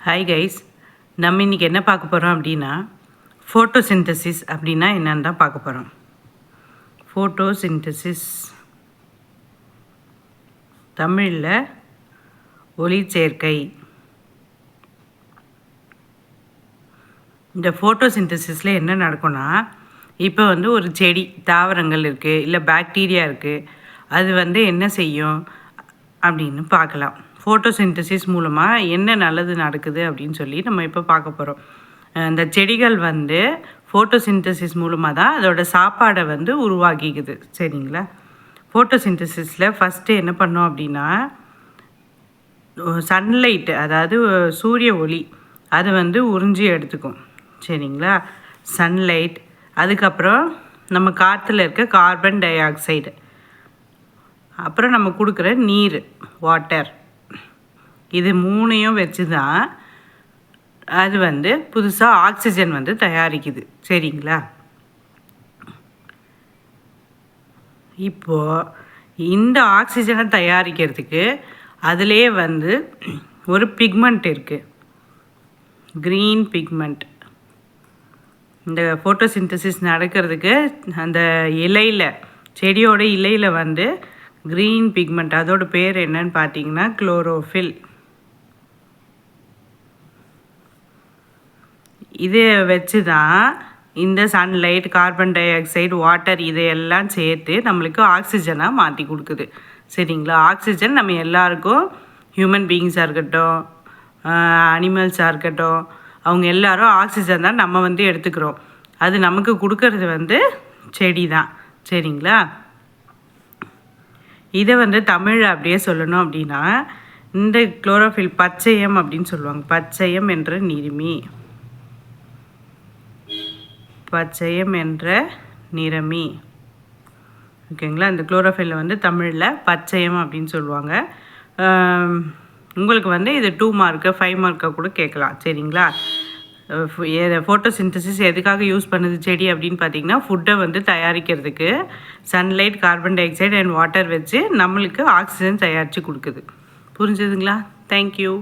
Hi guys நம்ம இன்றைக்கி என்ன பார்க்க போகிறோம் அப்படின்னா ஃபோட்டோசிந்தசிஸ் அப்படின்னா என்னன்னு தான் பார்க்க போகிறோம் ஃபோட்டோசிந்தசிஸ் தமிழில் ஒளிச்சேர்க்கை இந்த ஃபோட்டோசிந்தசிஸில் என்ன நடக்கும்னா இப்போ வந்து ஒரு செடி தாவரங்கள் இருக்குது இல்லை பாக்டீரியா இருக்குது அது வந்து என்ன செய்யும் அப்படின்னு பார்க்கலாம். ஃபோட்டோசிந்தசிஸ் மூலமாக என்ன நல்லது நடக்குது அப்படின்னு சொல்லி நம்ம இப்போ பார்க்க போகிறோம் இந்த செடிகள் வந்து ஃபோட்டோசிந்தசிஸ் மூலமாக தான் அதோட சாப்பாடை வந்து உருவாக்கிக்குது. சரிங்களா? ஃபோட்டோசிந்தசிஸில் ஃபஸ்ட்டு என்ன பண்ணோம் அப்படின்னா சன்லைட்டு அதாவது சூரிய ஒளி அது வந்து உறிஞ்சி எடுத்துக்கும். சரிங்களா? சன்லைட் அதுக்கப்புறம் நம்ம காற்றுல இருக்க கார்பன் டை ஆக்சைடு அப்புறம் நம்ம கொடுக்குற நீர் வாட்டர் இது மூணையும் வச்சு தான் அது வந்து புதுசாக ஆக்சிஜன் வந்து தயாரிக்குது. சரிங்களா? இப்போது இந்த ஆக்சிஜனை தயாரிக்கிறதுக்கு அதிலே வந்து ஒரு பிக்மெண்ட் இருக்குது க்ரீன் பிக்மெண்ட். இந்த ஃபோட்டோசிந்தசிஸ் நடக்கிறதுக்கு அந்த இலையில் செடியோட இலையில் வந்து க்ரீன் பிக்மெண்ட். அதோட பேர் என்னன்னு பார்த்தீங்கன்னா குளோரோஃபில். இதை வச்சு தான் இந்த sunlight carbon dioxide water இதையெல்லாம் சேர்த்து நம்மளுக்கு ஆக்சிஜனாக மாற்றி கொடுக்குது. சரிங்களா? ஆக்சிஜன் நம்ம எல்லாருக்கும் ஹியூமன் பீயிங்ஸாக இருக்கட்டும் அனிமல்ஸாக இருக்கட்டும் அவங்க எல்லாரும் ஆக்சிஜன் தான் நம்ம வந்து எடுத்துக்கிறோம். அது நமக்கு கொடுக்கறது வந்து செடி தான் சரிங்களா? இதை வந்து தமிழ் அப்படியே சொல்லணும் அப்படின்னா இந்த குளோரோஃபில் பச்சையம் அப்படின்னு சொல்லுவாங்க. பச்சையம் என்ற நிருமி. பச்சையம் என்ற நிறமி. ஓகேங்களா? இந்த குளோரோஃபில் வந்து தமிழில் பச்சையம் அப்படின்னு சொல்லுவாங்க. உங்களுக்கு வந்து இது டூ மார்க்கு ஃபைவ் மார்க்காக கூட கேட்கலாம். சரிங்களா? ஃபோட்டோ ஃபோட்டோசிந்தசிஸ் எதுக்காக யூஸ் பண்ணுது செடி அப்படின்னு பார்த்தீங்கன்னா ஃபுட்டை வந்து தயாரிக்கிறதுக்கு sunlight carbon dioxide and water வச்சு நம்மளுக்கு ஆக்சிஜன் தயாரித்து கொடுக்குது. புரிஞ்சுதுங்களா? தேங்க்யூ